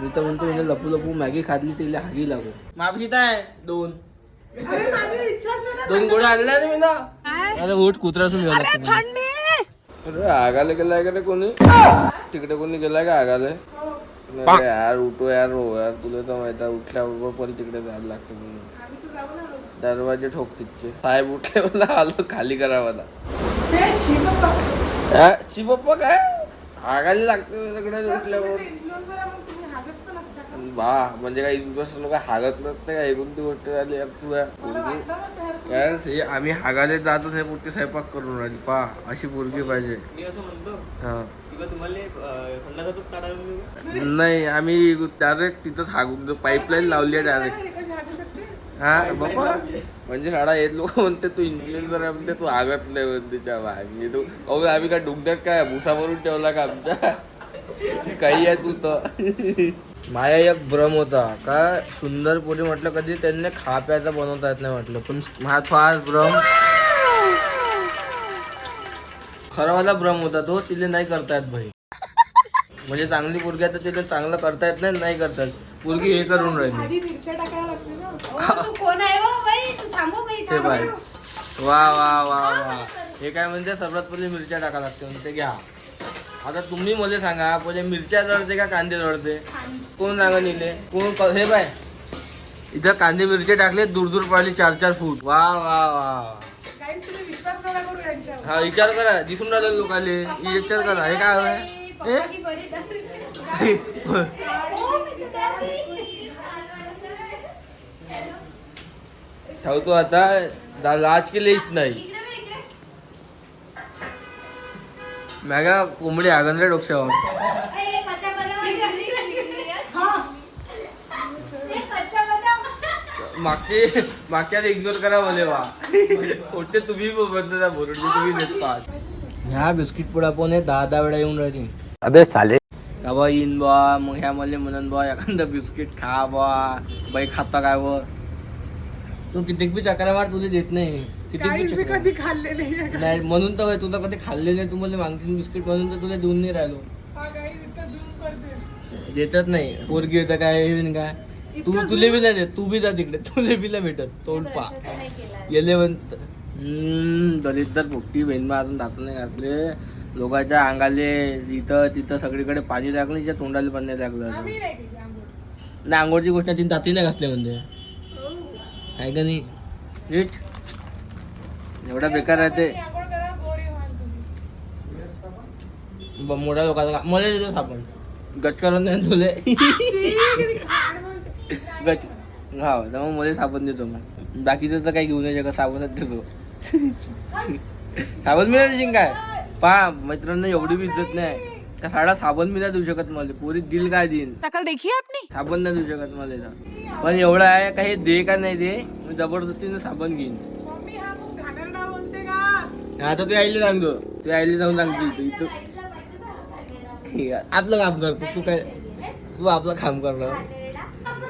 मी तर म्हणतो हिने लपू लपू मॅगी खाल्ली तिला हागी लागू. मापशीत आहे दोन. दोन गोळ्या आणल्या ना मी ना. अरे उठ कुत्रा असून मला. अरे आगाले गेलाय का रे कोणी? तिकडे कोणी गेलाय का आगाले? अरे यार उठो यार हो यार तुला तर माहिती आहे उठल्याबरोबर पण तिकडे जायला लागतं म्हणून. दरवाजे ठोक तिथचे. साहेब उठले मला आलो खाली करा मला ची पप्पा काय? आगायला लागतं तिकडे उठल्यावर बा म्हणजे काय इन्व्हेस्टर काय हागत नसते काय कोणती गोष्ट झाली यार तू यार पोरगी. यार हे आम्ही हागाले जातो हे पोटी स्वयंपाक करून राहिली. पा अशी पोरगी पाहिजे. हा. नाही आम्ही डायरेक्ट तिथंच हागून पाईपलाईन लावली आहे डायरेक्ट हा बाबा म्हणजे शाळा येत लोक म्हणते तू इन्फ्लुएन्सर आहे म्हणते तू आगत नाही म्हणते आम्ही तू अहो आम्ही काय डुंगरात काय भुसा भरून ठेवला का आमच्या? काही आहे तू तर. माया एक भ्रम होता. का सुंदर पोरी म्हटलं कधी त्यांनी खा प्यायचा बनवता येत नाही म्हटलं. पण हा फार भ्रम. खरावाला भ्रम होता तो तिले नाही करता येत भाई. म्हणजे चांगली पोरगी आहे तर तिला चांगलं करता येत नाही नाही करता येत. पोरगी हे करून राहिली. तू थांबव बाई ते बाय वा वा वा वा. हे काय म्हणजे सर्वात पहिले मिरच्या टाका लागते म्हणते. घ्या. आता तुम्ही मला सांगा पहिले मिरच्या जळते का कांदे जळते? कोण सांगा निले? कोण हे बाय इथं कांदे मिरचे टाकले दूर दूर पडले चार चार फूट. वा वा वा. हा विचार करा. दिसून राहिलं लोकाले. विचार करा. हे काय ठेवतो आता. लाज केली येत नाही इकडे बघ, इकडे. मॅगा कोंबडी आगन रे डोक्यावर. मागचे मागच्या इग्नोर करा मला वा। कोणते तुम्ही बदलता बोलून तुम्ही देत पाहत. ह्या बिस्किट पुडा पण आहे दहा दहा वेळा येऊन राहिली. अबे साले। का बा येईन बा मग ह्या मला म्हणून बा एखादं बिस्किट खा बा बाई खाता काय वर तू कितीक बी चक्रा मार तुला देत नाही. कितीक बी चक्रा कधी खाल्ले नाही नाही म्हणून तर तुला कधी खाल्ले नाही तुम्हाला मागतील बिस्किट म्हणून तर तुला देऊन नाही राहिलो. हा काही करते देतच नाही. पोरगी होतं काय हे बिन काय? तू तुले बी नाही देत तू बी जा तिकडे तुले बी नाही भेटत तोंड पा. नाही केलं. गेले म्हणत हम्म, दलित पोट्टी बहीण मारून दात नाही घातले. लोकांच्या अंगाले इथं तिथं सगळीकडे पाणी लागलं तिच्या तोंडाला पाणी लागलं नाही आंघोळची गोष्ट तिने दाती नाही घासले म्हणजे आहे का नाही? नीट. एवढा बेकार व्हाल तुम्ही. ब- मोठ्या लोकांचा मला देतो साबण गच करून नाही तुले. गच हा तर मग मला साबण देतो मग. बाकीचं तर काही घेऊ नाही शकत साबणच देतो. साबण मिळाली काय पा मित्रांनो एवढी बी इज्जत नाही. का साडा साबण मी नाही देऊ शकत मला. पोरी दिल काय देईन? देखी आपनी साबण नाही देऊ शकत मला. पण एवढं आहे का हे दे का नाही दे मी जबरदस्तीने साबण घेईन. मम्मी हा खूप घाणेरडा बोलते का? आता ते आईला सांगतो. ते आईला जाऊन सांगतो इथं इथं. आपलं काम करतो. तू काय तू आपलं काम करणार.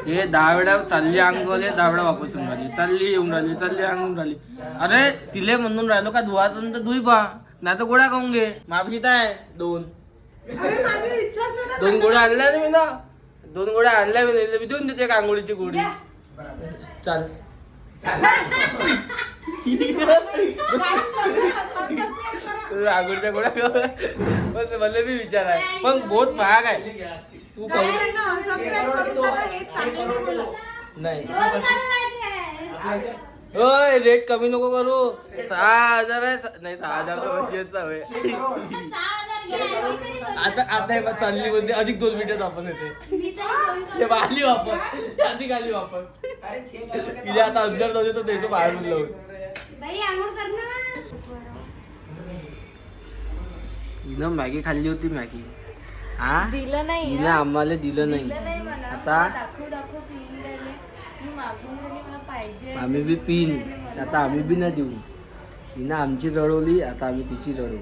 हे दहा वेळा चालली अंगवले दहा वेळा वापस येऊन राहिली. चालली येऊन राहिली चालली अंगून राहिली. अरे तिले म्हणून राहिलो का? धुवाचं तर धुई पा नाही तर गोळ्या खाऊन घे. मापशीत आहे दोन. अरे माझी इच्छाच नाही ना. दोन गोळ्या आणल्या ना मी ना? दोन गोळ्या आणल्या मी नाही मी देऊन देते एक आंघोळीची गोळी. चाल. आंघोळीच्या गोळ्या पण मला बी विचार आहे पण बहुत महाग आहे. तू नाही करू ना, subscribe करून टाका, हे channel नाही मला. नाही. दोन करायचे आहे. होय रेट कमी नको करू. सहा हजार आहे. स- नाही सहा हजार तर वर्षीचा होय आता आता हे बघ चालली म्हणजे अधिक दोन मिनिटात वापस येते. हे बघ, आली वापस. अधिक आली वापस. तिला आता अंदर जाऊ देतो देतो बाहेरून लावून हिनं मॅगी खाल्ली होती मॅगी. हा? दिलं नाही हिनं आम्हाला दिलं नाही. दिलं नाही मला. आता? दाखव दाखव पिऊन राहिले. पाहिजे आम्ही बी पिन. आता आम्ही बी नाही देऊ. हिनं आमची रडवली आता आम्ही तिची रडवू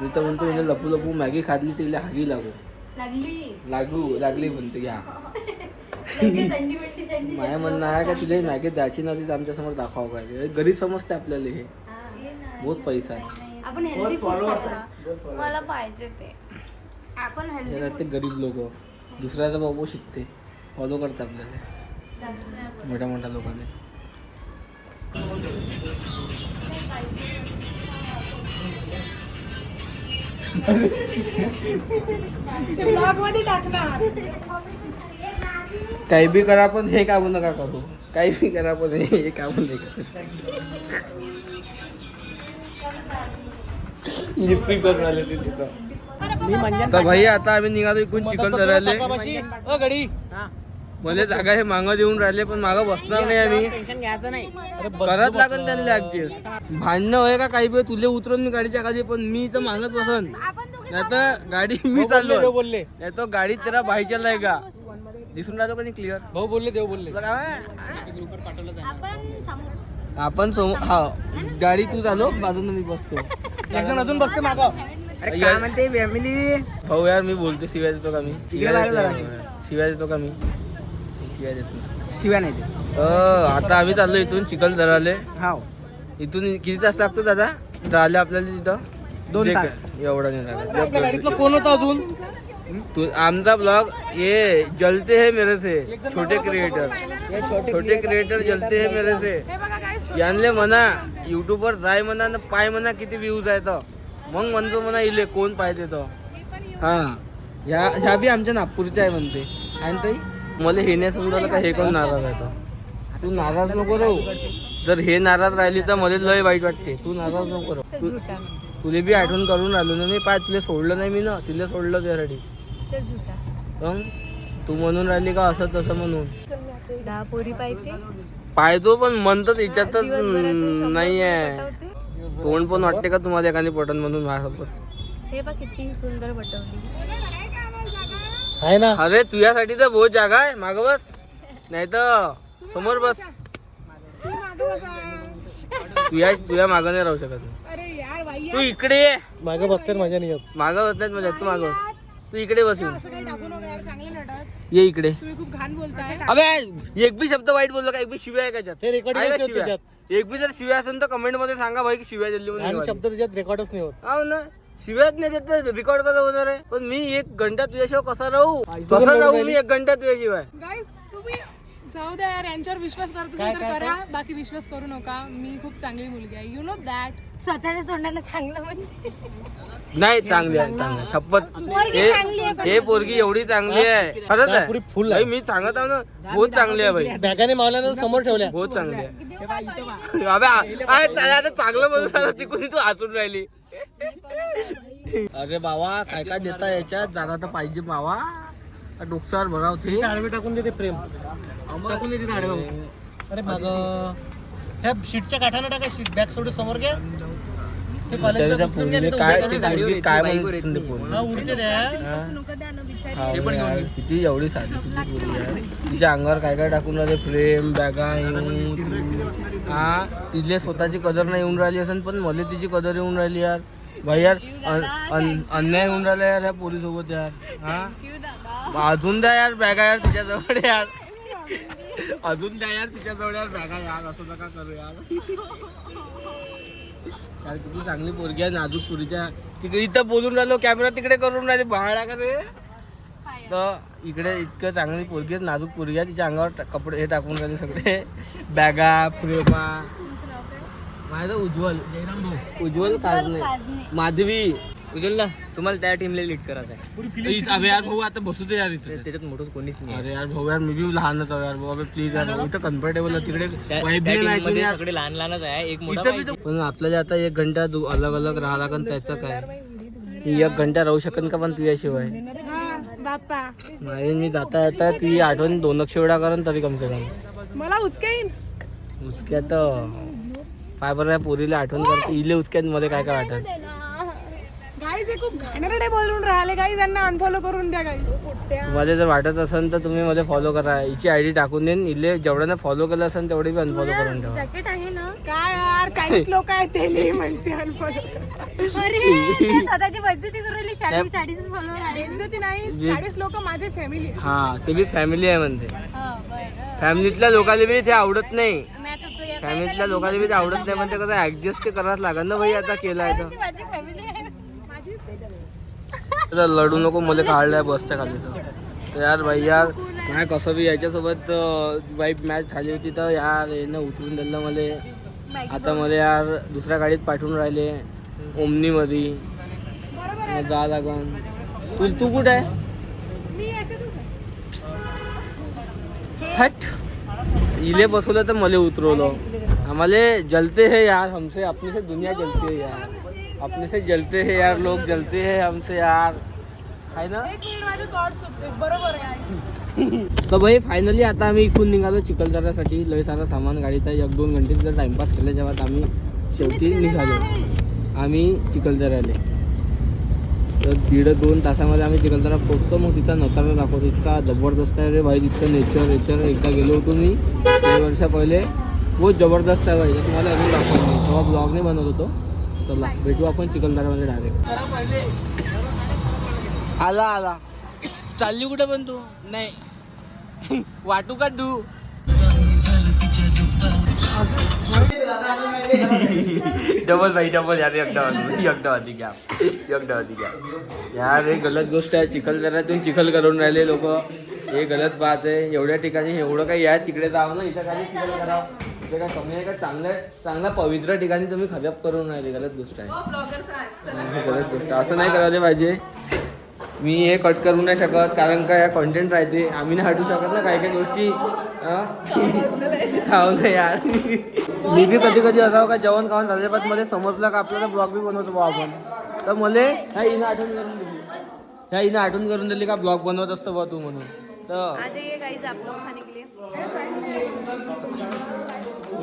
मी तर म्हणतो हिनं लपू लपू मॅगी खाल्ली तिला हागी लागू. लागली. लागू लागली म्हणते घ्या माझ्या म्हणणं आहे का तिला मॅगी द्यायची नव्हती तर आमच्यासमोर दाखवावं काय घरी समजते आपल्याला हे. हा, ना. बहुत पैसा आहे. नाही आपण हेल्दी फूड खायचं मला पाहिजे ते. आपण हेल्दी ते गरीब लोक. दुसऱ्याचा बाबू शिकते. फॉलो करतात आपल्याला. मोठ्या मोठ्या लोकांनी काही बी करा पण हे कामं नका करू? काही बी करा पण हे कामं करून आले ते तिथं. तर भाई आता आम्ही निघालो इकडून चिकन धरायले मला जागा हे मागं देऊन राहिले पण मागं बसणार नाही आम्ही. करत लागेल त्यांना ऍडजस्ट भांडणं होय का काही वेळ तुले उतरून मी गाडीच्या खाली पण मी तर मागत बसन. नाही तर गाडी मी चाललो बोलले नाही तो गाडी तेरा बाहेरच्या आहे का? दिसून राहतो का नाही क्लिअर भाऊ बोलले देव बोलले. आपण समोर हा गाडी तू चालव बाजून मी बसतो. अजून बसते माग. अरे काय म्हणते फॅमिली भाऊ यार मी बोलते शिव्या देतो का मी? शिव्या देतो का मी? शिव्या देतो. शिव्या नाही अ, आता आम्ही चाललो इथून चिखल धराले हा इथून किती तास लागतो दादा? राहिले आपल्याला तिथं? दोन जे तास. काय- एवढं नाही आपल्या लागत गाडीतलं कोण होतं अजून? तू आमचा ब्लॉग ये जलते है मेरे से. छोटे क्रिएटर छोटे क्रिएटर जलते है मेरे से. हे बघा काय यांले म्हणा युट्यूब वर जाय म्हणा न पाय म्हणा किती व्ह्यूज आहेत मग म्हणतो म्हणा इले कोण पाहिजे तो हा. ह्या ह्या बी आमच्या नागपूरच्या आहे म्हणते. ना ताई? मला हे नाही समजायला का हे कोण नाराज आहे तो? तू नाराज नको राहू. जर हे नाराज राहिली तर मला लय वाईट वाटते. तू नाराज नको राहू. तू तुले बी आठवण करून राहिलो ना मी. पाय तुला सोडलं नाही मी ना. तिला सोडलं त्यासाठी. मग तू म्हणून राहिली का असं तसं म्हणून? दहा पोरी पाहिजे. पण म्हणतो त्याच्यातच नाही आहे. तोंड पण वाटते का तुम्हाला एखादी पटन म्हणून? माझ्यासोबत हे बघ किती सुंदर बटवली आहे ना? अरे तुझ्यासाठी तर बहुत जागा आहे. माग बस. नाही तर समोर बस. तू मागं बसा. तुझ्या तुझ्या मागं नाही राहू शकत मी. तू इकडे ये. मागे बसते ना मजा नाही येत मागं बस नाही म्हणजे तू मागं बस. तू इकडे बस येऊन. असं काही टाकू नका यार चांगले नटत ये इकडे. अबे एक बी शब्द वाईट बोललो का? एक बी शिव्या आहे का ते त्याच्यात रेकॉर्डिंग आहे का होते शिव्या? त्याच्यात. एक बी जर शिव्या असेल तर कमेंटमध्ये सांगा भाई की शिव्या दिली आणि म्हणून शब्द त्याच्यात रेकॉर्डच नाही होत. हो ना. शिव्याच नाही देत रेकॉर्ड कसं होणार आहे? पण मी एक घंटा तुझ्याशिवाय कसा राहू? कसं राहू मी एक घंटा तुझ्याशिवाय? गाईस तुम्ही जाऊ द्या यार यांच्यावर विश्वास करत असेल तर करा. बाकी विश्वास करू नका. मी खूप चांगली मुलगी आहे. यु नो दॅट स्वतःच्या तोंडाला चांगलं म्हणजे नाही चांगली आहे चांगली आहे. शपथ. पोरगी हे- चांगली आहे पण हे पोरगी एवढी चांगली आहे. खरंच आहे. पुरी फुल आहे. भाई, मी सांगत आहो ना बहुत चांगली आहे भाई. बॅगाने मावल्यानंतर समोर ठेवल्या. बहुत चांगली आहे. अबे आ- अरे त्याला आता चांगलं बोलून राहिलं ती कोणी तू हसून राहिली? अरे बाबा काय काय देता याच्यात? जागा तर पाहिजे बाबा का डोक्यावर भरावते आडवे टाकून देते प्रेम टाकून देते आडवे. अरे माग. ह्या शीटच्या काठाने टाका शीट बॅग सोडून समोर घ्या. ते तरी त्या काय ते. पोरगी काय? हा हा, किती एवढी साधी आहे तिच्या अंगावर काय काय टाकून राहिले? फ्रेम बॅगा येऊन हा तिथले स्वतःची कदर नाही येऊन राहिली असेल पण मला तिची कदर येऊन राहिली यार. भाई यार अन- अन- अन्याय होऊन राहिला यार या पोरी सोबत यार. हा? अजून द्या यार बॅगा यार तिच्याजवळ यार. अजून द्या यार तिच्याजवळ यार बॅगा यार असं नका करू यार. यार किती चांगली पोरगी आहे नाजूक पुरीच्या तिकडे इथं बोलून राहिलो कॅमेरा तिकडे करून राहिले बाळा का रे? तर इकडे इतकं चांगली पोरगी आहे नाजूक पोरगी आहे तिच्या अंगावर कपडे हे टाकून राहिले सगळे. बॅगा फ्रेमा माझं उज्ज्वल. उज्ज्वल काजने. माधवी. उज्ज्वलला तुम्हाला त्या टीमला लीड करायचं आहे. अबे यार भाऊ आता बसू दे यार इथे. त्याच्यात मोठं कोणीच नाही अरे यार भाऊ यार मी बी लहानच आहे यार भाऊ. अबे प्लीज यार भाऊ इथं कम्फर्टेबल आहे तिकडे नाही यार. सगळे लहान लहानच आहे एक मोठा पण आपल्याला आता एक घंटा दु- अलग अलग राहा लागन त्याचं काय? एक घंटा राहू शकन का पण तुझ्याशिवाय? हा नाही मी जाता येता ती आठवण दोन लक्ष वेळा करन तरी कम से कम. मला उचकेन. उचक्यात पाय बरं या पोरीला आठवण करते इले उचक्यात मध्ये काय काय वाटत गाईज हे खूप घाणेरडे बोलून राहिले गाईज अनफॉलो करून द्या गाईज तुम्हाला जर वाटत असेल तर तुम्ही मध्ये फॉलो करा. हिची आयडी टाकून देईन. इले जेवढ्यानं फॉलो केलं असेल तेवढे बी अनफॉलो करून ठेवा. जॅकेट आहे ना? काय यार चाळीस लोक आहेत ते लिही म्हणते अनफॉलो अरे ते स्वतःची बद्धती करून राहिली चाळीस चाळीस फॉलोवर आहे बेइज्जती नाही चाळीस लोक माझे फॅमिली हा ते बी फॅमिली आहे म्हणते. हा, बरं. फॅमिलीतल्या लोकांना बी ते आवडत नाही. फॅमिलीतल्या लोकांना बी ते आवडत नाही पण ते कसं ऍडजस्ट करावंच लागेल ना भाई आता तर. फॅमिली आहे. आता लढू नको मला काढलाय बसच्या खाली तर. यार भाई यार नाही कसं बी याच्यासोबत वाईफ मॅच झाली होती तर यार यानं उतरून दिलं मला. आता मला यार दुसऱ्या गाडीत पाठवून राहिले ओमनीमध्ये. जा लागन. तू तू कुठे आहे. हट. इले बसवलं तर मला उतरवलं. आम्हाला जलते है यार हमसे अपने से दुनिया जलती है यार. अपने से जलते है यार लोग जलते हैं हमसे यार। है ना? बरोबर. तर भाई फायनली आता आम्ही इथून निघालो चिखलदऱ्यासाठी. लय सारं सामान गाडीत आहे एक दोन घंटे जर टाइमपास केल्याच्या बाद आम्ही शेवटी निघालो. आम्ही चिखलदऱ्याला. तर दीड दोन तासामध्ये आम्ही चिखलदरा पोचतो मग तिचा नजारा दाखवतो. इतका जबरदस्त आहे रे भाई तिथचं नेचर नेचर एकदा गेलो होतो मी काही वर्षा पहिले. बहुत जबरदस्त आहे भाई तुम्हाला अजून दाखवतो तेव्हा ब्लॉग नाही बनवत होतो. चला भेटू आपण चिखलदऱ्यामध्ये डायरेक्ट आला आला. चालली कुठे पण तू? नाही. वाटू का तू? डबल भाई डबल. यार एकटावादी घ्या. एकटावादी घ्या. यार हे गलत गोष्ट आहे. चिखलदऱ्यातून चिखल करून राहिले लोक. हे गलत बात आहे. एवढ्या ठिकाणी एवढं काही या तिकडे जावं ना इथं काही चिखल करावं इथे काय कमी आहे का? चांगलं चांगल्या पवित्र ठिकाणी तुम्ही खराब करून राहिले गलत गोष्ट आहे. हा, हे गलत गोष्ट. असं नाही करायला पाहिजे. मी हे कट करू नाही शकत कारण का या कॉन्टेंट राहते. आम्ही नाही हटू शकत ना काही काही गोष्टी. हा? ना यार. मी बी कधी कधी असावं का जेवण खाऊन झाले पण मला समजलं का आपल्याला ब्लॉग बी बनवतो बा आपण. तर मला ह्या हिनं आठवण करून दिली. ह्या हिनं आठवण करून दिली का ब्लॉग बनवत असतो बा तू म्हणून. तर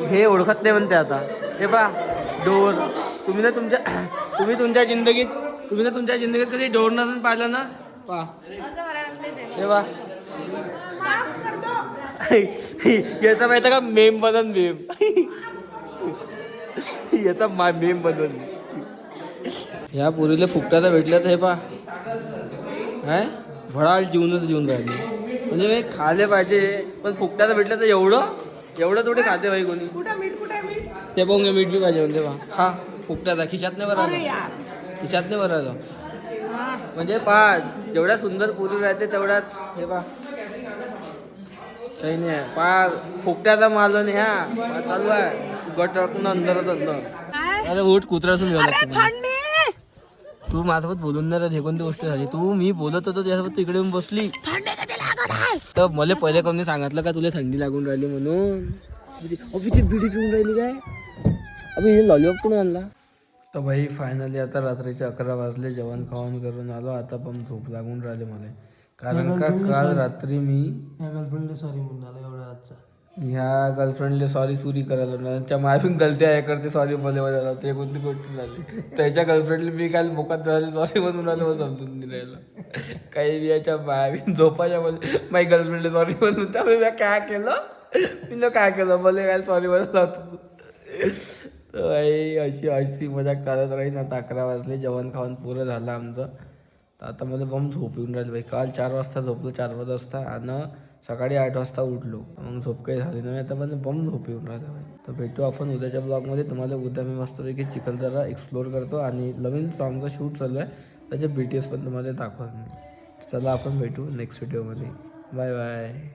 हे ओळखत नाही म्हणते आता. हे पा डोर. तुम्ही ना तुमच्या तुम्ही तुमच्या जिंदगीत तुम्ही ना तुमच्या जिंदगीत कधी डोर नसून पाहिलं ना? पा आहे हे पा याचा माहिती का? मेम बनन मेम याचा मा मेम बनवून ह्या पुरीला फुकटाचा भेटलं तर हे पा काय? भडाल जीवनच जीवन राहिले. म्हणजे खाले पाहिजे पण फुकटाचं भेटलं तर एवढं? एवढं थोडी खाते भाई कोणी? कुठं मीठ कुठे मीठ? ते पाहून मीठ बी पाहिजे म्हणते बा. खा. फुकटाचा खिशात नाही भरायचं यार. खिशात नाही भरायचं म्हणजे पा जेवढ्या सुंदर पुरी राहते तेवढ्याच हे पा काही नाही पा फुकट्याचा माल नाही ह्या पहा, चालू आहे. अंदरच अंदर काय? अरे उठ अरे थंडी! तू माझ्यासोबत बोलून नाही राहिली, हे कोणती गोष्ट झाली? तू मी बोलत होतो त्यासोबत तू इकडे येऊन बसली. तर मला पहिले कोणी सांगितलं का तुला थंडी लागून राहिली म्हणून? अभिजित बिडी पिऊन राहिली काय? अभि हे लॉलीपॉप कोण आणला? तर भाई फायनली आता रात्रीचे अकरा वाजले जेवण खाऊन करून आलो आता पण झोप लागून राहिले मला. कारण का काल रात्री मी सॉरी म्हणाला एवढा आजचा. ह्या गर्लफ्रेंडला सॉरी सुरी करायला लागणार त्या मायफिंग गलती आहे करते सॉरी बोले मला ते कोणती गोष्ट झाली त्याच्या गर्लफ्रेंडला मी काल मोकात झाले सॉरी म्हणून आलो समजून नाही राहिलं काही बी याच्या मायफिंग झोपाच्या बोले माझी गर्लफ्रेंडला सॉरी म्हणून. त्यामुळे मी काय केलं? मी काय केलं? बोले काय सॉरी म्हणायला होतं. तर अशी अशी मजाक चालत राहील आता अकरा वाजले जेवण खाऊन पुरं झालं आमचं. तर आता मला बम झोप येऊन राहिली बाई. काल चार वाजता झोपलो चार वाजता. आणि सकाळी आठ वाजता उठलो. मग झोप काही झाली नाही. आता पण बम झोप येऊन राहिला तर भेटू आपण उद्याच्या ब्लॉगमध्ये तुम्हाला उद्या मी मस्तपैकी चिखलदरा एक्सप्लोर करतो आणि नवीन सॉंगचं शूट चालू आहे. त्याचे बी टी एस पण तुम्हाला दाखवत नाही चला आपण भेटू नेक्स्ट व्हिडिओमध्ये बाय बाय